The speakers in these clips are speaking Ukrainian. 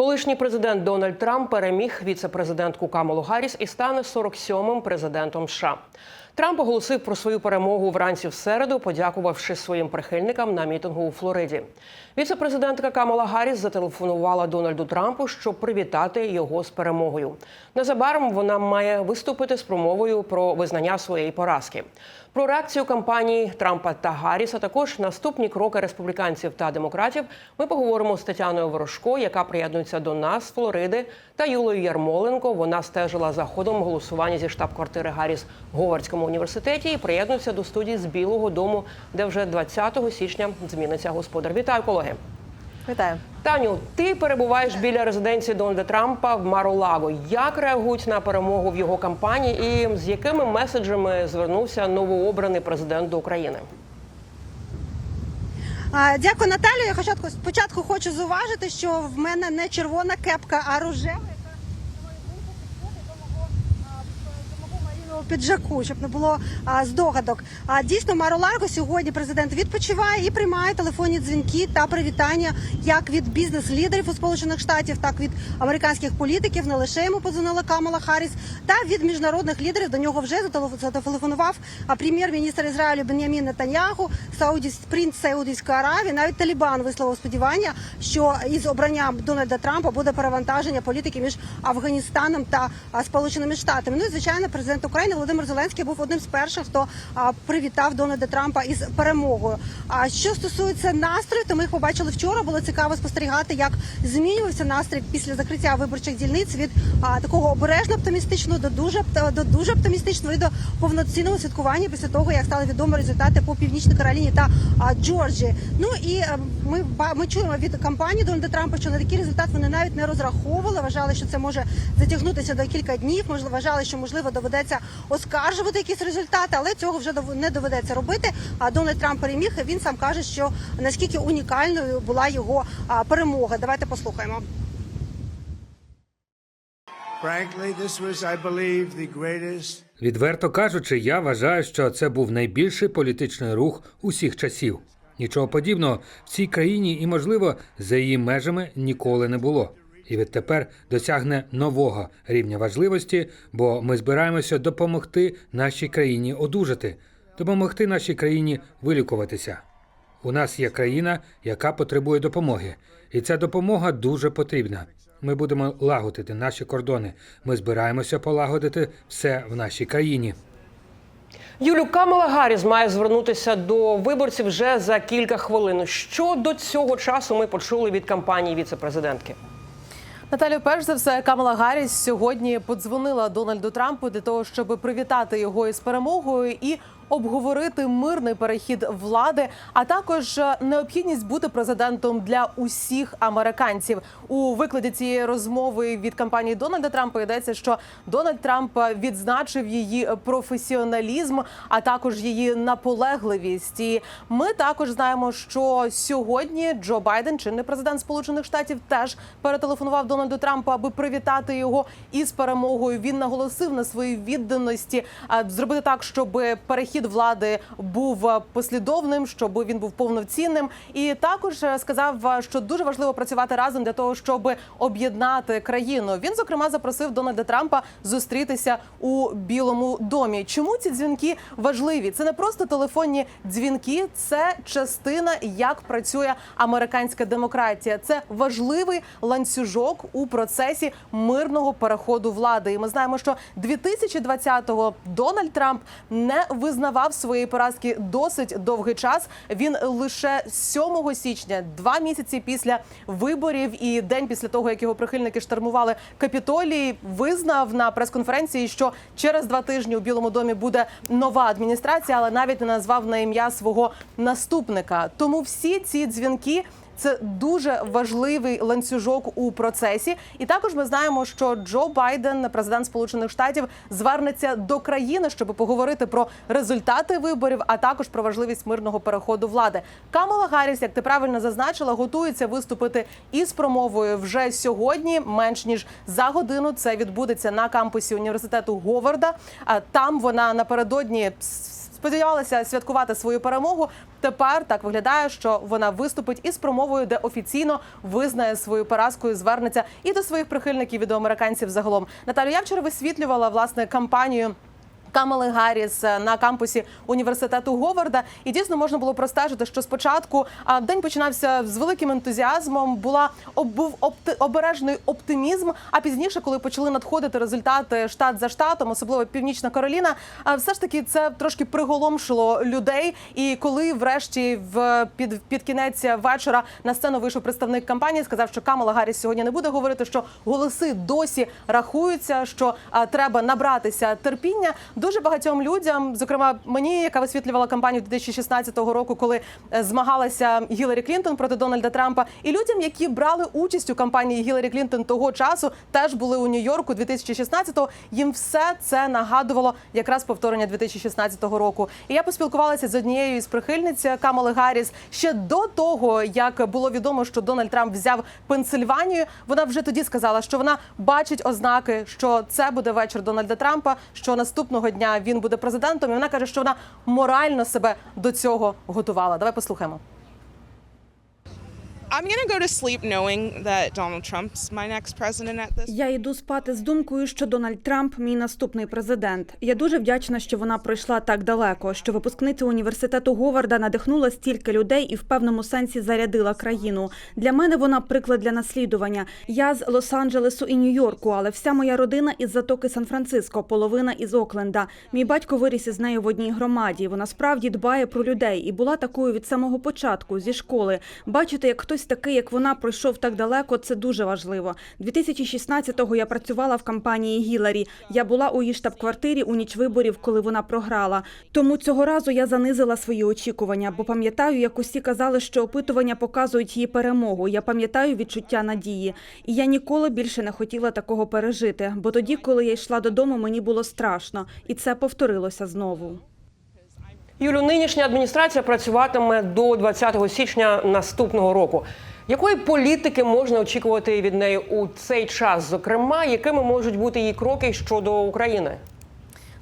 Колишній президент Дональд Трамп переміг віце-президентку Камалу Гарріс і стане 47-м президентом США. Трамп оголосив про свою перемогу вранці в середу, подякувавши своїм прихильникам на мітингу у Флориді. Віце-президентка Камала Гарріс зателефонувала Дональду Трампу, щоб привітати його з перемогою. Незабаром вона має виступити з промовою про визнання своєї поразки. Про реакцію кампанії Трампа та Гарріс, а також наступні кроки республіканців та демократів. Ми поговоримо з Тетяною Ворожко, яка приєднується до нас з Флориди, та Юлою Ярмоленко. Вона стежила за ходом голосування зі штаб-квартири Гарріс в Говардському університеті і приєднується до студії з Білого Дому, де вже 20 січня зміниться господар. Вітаю, колеги. Вітаю. Таню, ти перебуваєш біля резиденції Дональда Трампа в Маролаго. Як реагують на перемогу в його кампанії, і з якими меседжами звернувся новообраний президент до України? Дякую, Наталю. Я спочатку, спочатку хочу зауважити, що в мене не червона кепка, а рожева, яка на мою думку підходить до мого, а, до мого марійного піджаку, щоб не було а, здогадок. А дійсно, Маро Ларго сьогодні президент відпочиває і приймає телефонні дзвінки та привітання як від бізнес-лідерів у Сполучених Штатів, так від американських політиків. Не лише йому подзвонила Камала Харріс, та від міжнародних лідерів до нього вже зателеф- зателефонував прем'єр-міністр Ізраїлю Бенямін Нетаньяху, Саудіс принц Саудівської Аравії. Навіть Талібан висловив сподівання, що із обранням Дональда Трампа буде перевантаження політики між Афганістаном та Сполученими Штатами. Ну і звичайно, президент України Володимир Зеленський був одним з перших, хто привітав Дональда Трампа із перемогою. А що стосується настрою, то ми їх побачили вчора. Було цікаво спостерігати, як змінювався настрій після закриття виборчих дільниць від такого обережно оптимістичного до дуже опт- до дуже оптимістичного і до повноцінного святкування після того, як стали відомі результати по північній Кароліні та Джорджії. Ну і е, ми ми чуємо від кампанії Дональда Трампа, що на такий результат вони навіть не розраховували. Вважали, що це може затягнутися до кілька днів. Можливо, вважали, що можливо доведеться оскаржувати якісь результати, але цього вже не доведеться робити. А Дональд Трамп переміг. і Він сам каже, що наскільки унікальною була його перемога. Давайте послухаємо. Відверто кажучи, я вважаю, що це був найбільший політичний рух усіх часів. Нічого подібного в цій країні і, можливо, за її межами ніколи не було. І відтепер досягне нового рівня важливості, бо ми збираємося допомогти нашій країні одужати, допомогти нашій країні вилікуватися. У нас є країна, яка потребує допомоги, і ця допомога дуже потрібна. Ми будемо лагодити наші кордони. Ми збираємося полагодити все в нашій країні. Юлю Камала Гарріс має звернутися до виборців вже за кілька хвилин. Що до цього часу ми почули від кампанії віце-президентки? Наталю, перш за все, Камала Гарріс сьогодні подзвонила Дональду Трампу для того, щоб привітати його із перемогою і обговорити мирний перехід влади, а також е, необхідність бути президентом для усіх американців. У викладі цієї розмови від кампанії Дональда Трампа йдеться, що Дональд Трамп відзначив її професіоналізм, а також її наполегливість. І ми також знаємо, що сьогодні Джо Байден, чинний президент Сполучених Штатів, теж перетелефонував Дональду Трампу, аби привітати його із перемогою. Він наголосив на своїй відданості а, зробити так, щоб перехід влади був послідовним, щоб він був повноцінним. І також е, сказав, що дуже важливо працювати разом для того, щоб об'єднати країну. Він зокрема запросив Дональда Трампа зустрітися у Білому домі. Чому ці дзвінки важливі? Це не просто телефонні дзвінки, це частина, як працює американська демократія. Це важливий ланцюжок у процесі мирного переходу влади. І ми знаємо, що 2020-го Дональд Трамп не визнавав своєї поразки досить довгий час. Він лише 7 січня, два місяці після виборів і день після того, як його прихильники штурмували Капітолій, визнав на прес-конференції, що через два тижні у Білому домі буде нова адміністрація, але навіть не назвав на ім'я свого наступника. Тому всі ці дзвінки. Це дуже важливий ланцюжок у процесі. І також ми знаємо, що Джо Байден, президент Сполучених Штатів, звернеться до країни, щоб поговорити про результати виборів, а також про важливість мирного переходу влади. Камала Гарріс, як ти правильно зазначила, готується виступити із промовою вже сьогодні. Менш ніж за годину це відбудеться на кампусі університету Говарда. А там вона напередодні сподівалася святкувати свою перемогу. Тепер так виглядає, що вона виступить із промовою, де офіційно визнає свою поразку і звернеться і до своїх прихильників, і до американців загалом. Наталю, я вчора висвітлювала власне кампанію. Камали Гарріс е, на кампусі університету Говарда, і дійсно можна було простежити, що спочатку день починався з великим ентузіазмом. Була був опти- обережний оптимізм. А пізніше, коли почали надходити результати штат за штатом, особливо Північна Кароліна, все ж таки це трошки приголомшило людей. І коли, врешті, в під, під кінець вечора на сцену вийшов представник кампанії, сказав, що Камала Гарріс сьогодні не буде говорити, що голоси досі рахуються, що треба набратися терпіння. Дуже багатьом людям, зокрема мені, яка висвітлювала кампанію 2016 року, коли е, змагалася Гіларі Клінтон проти Дональда Трампа, і людям, які брали участь у кампанії Гіларі Клінтон того часу, теж були у Нью-Йорку 2016-го, Їм все це нагадувало якраз повторення 2016 року. І я поспілкувалася з однією із прихильниць Камали Гарріс ще до того, як було відомо, що Дональд Трамп взяв Пенсильванію. Вона вже тоді сказала, що вона бачить ознаки, що це буде вечір Дональда Трампа, що наступного дня він буде президентом. І вона каже, що вона морально себе до цього готувала. Давай послухаємо. I'm to go to sleep knowing that Donald Trump's my next president at this Я йду спати з думкою, що Дональд Трамп мій наступний президент. Я дуже вдячна, що вона пройшла так далеко, що випускниця університету Говарда надихнула стільки людей і в певному сенсі зарядила країну. Для мене вона приклад для наслідування. Я з Лос-Анджелесу і Нью-Йорку, але вся моя родина із затоки Сан-Франциско, половина із Окленда. Мій батько виріс із нею в одній громаді. Вона справді дбає про людей і була такою від самого початку зі школи. Бачити, як хтось такий, як вона, пройшов так далеко, це дуже важливо. 2016-го я працювала в кампанії Гіларі. Я була у її штаб-квартирі у ніч виборів, коли вона програла. Тому цього разу я занизила свої очікування, бо пам'ятаю, як усі казали, що опитування показують її перемогу. Я пам'ятаю відчуття надії. І я ніколи більше не хотіла такого пережити. Бо тоді, коли я йшла додому, мені було страшно, і це повторилося знову. Юлю, нинішня адміністрація працюватиме до 20 січня наступного року. Якої політики можна очікувати від неї у цей час? Зокрема, якими можуть бути її кроки щодо України?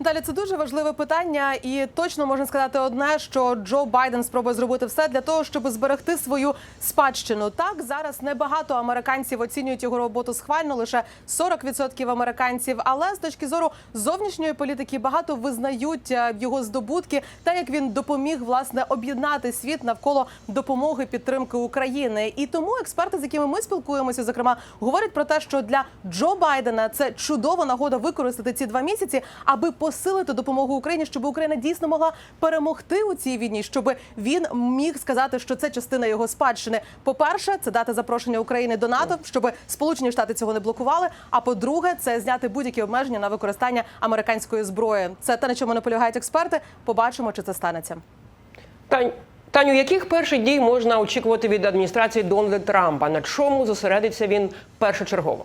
Далі це дуже важливе питання, і точно можна сказати одне, що Джо Байден спробує зробити все для того, щоб зберегти свою спадщину. Так зараз небагато американців оцінюють його роботу схвально, лише 40% американців. Але з точки зору зовнішньої політики багато визнають е, його здобутки, та як він допоміг власне об'єднати світ навколо допомоги підтримки України. І тому експерти, з якими ми спілкуємося, зокрема, говорять про те, що для Джо Байдена це чудова нагода використати ці два місяці, аби посилити допомогу Україні, щоб Україна дійсно могла перемогти у цій війні, щоб він міг сказати, що це частина його спадщини. По перше, це дати запрошення України до НАТО, щоб Сполучені Штати цього не блокували. А по-друге, це зняти будь-які обмеження на використання американської зброї. Це те, на чому наполягають експерти. Побачимо, чи це станеться. Таню, яких перших дій можна очікувати від адміністрації Дональда Трампа? На чому зосередиться він першочергово?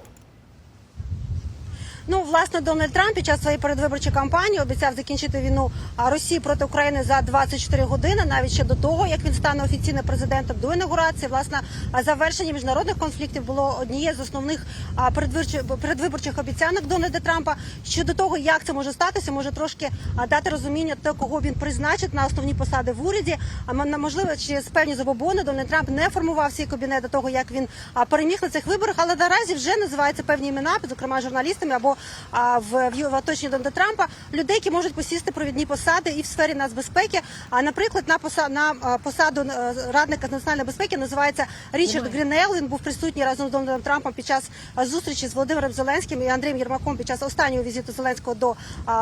Ну, власне, Дональд Трамп під час своєї передвиборчої кампанії обіцяв закінчити війну Росії проти України за 24 години, навіть ще до того, як він стане офіційним президентом до інаугурації. Власне, завершення міжнародних конфліктів було однією з основних передвиборчих, обіцянок Дональда Трампа. Щодо того, як це може статися, може трошки дати розуміння того, кого він призначить на основні посади в уряді. А можливо, через певні забобони Дональд Трамп не формував свій кабінет до того, як він переміг на цих виборах, але наразі вже називаються певні імена, зокрема журналістами або а, в, в, оточенні Дональда Трампа, людей, які можуть посісти провідні посади і в сфері нацбезпеки. А наприклад, на посаду на посаду е, радника з національної безпеки називається Річард Грінел. Він був присутній разом з Дональдом Трампом під час зустрічі з Володимиром Зеленським і Андрієм Єрмаком під час останнього візиту Зеленського до,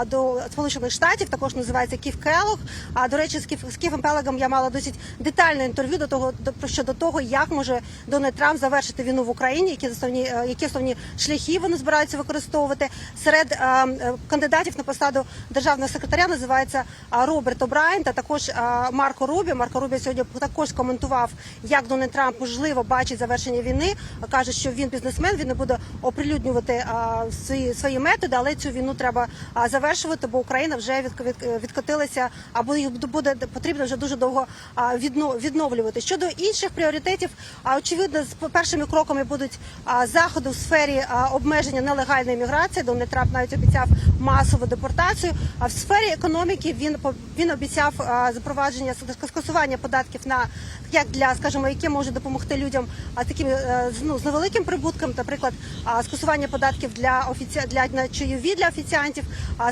до Сполучених Штатів. Також називається Ків Келлог. А до речі, з Ків з Ківом Пелагом я мала досить детальне інтерв'ю до того до про- щодо того, як може Дональд Трамп завершити війну в Україні, які основні е, які основні шляхи вони збираються використовувати. Серед е, е, кандидатів на посаду державного секретаря називається Роберт О'Брайен та також Марко Рубі. Марко Рубі сьогодні також коментував, як Дональд Трамп можливо бачить завершення війни. каже, що він бізнесмен, він не буде оприлюднювати свої свої методи, але цю війну треба завершувати, бо Україна вже від, від, відкотилася, або їх буде потрібно вже дуже довго відновлювати. Щодо інших пріоритетів, очевидно, з першими кроками будуть заходи в сфері обмеження нелегальної міграції. Депортація. Дональд Трамп навіть обіцяв масову депортацію. А в сфері економіки він він обіцяв запровадження скасування податків на як для, скажімо, які можуть допомогти людям а таким е, ну, з невеликим прибутком, наприклад, скасування податків для офіці... для на чайові для офіціантів,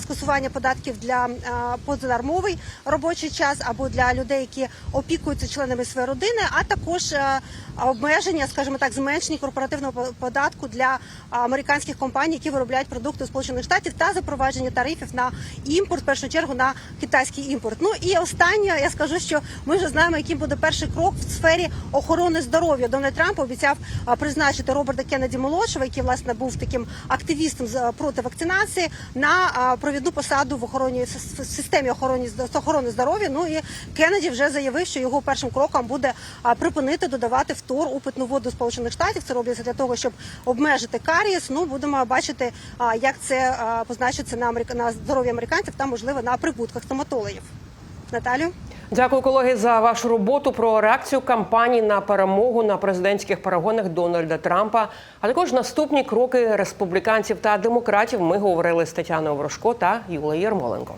скасування податків для а, позанормовий робочий час або для людей, які опікуються членами своєї родини, а також е, обмеження, скажімо так, зменшення корпоративного податку для американських компаній, які виробляють продукти у Сполучених Штатів, та запровадження тарифів на імпорт, в першу чергу на китайський імпорт. Ну і останнє, я скажу, що ми вже знаємо, яким буде перший крок в сфері охорони здоров'я. Дональд Трамп обіцяв призначити Роберта Кеннеді молодшого, який власне був таким активістом з- проти вакцинації, на провідну посаду в охороні в системі охорони охорони здоров'я. Ну і Кеннеді вже заявив, що його першим кроком буде припинити додавати втор у питну воду Сполучених Штатів. Це робиться для того, щоб обмежити карієс. Ну будемо бачити, як це позначиться на на здоров'я американців та можливо на прибутках стоматологів. Наталю. Дякую, колеги, за вашу роботу про реакцію кампанії на перемогу на президентських перегонах Дональда Трампа, а також наступні кроки республіканців та демократів. Ми говорили з Тетяною Ворожко та Юлею Ярмоленко.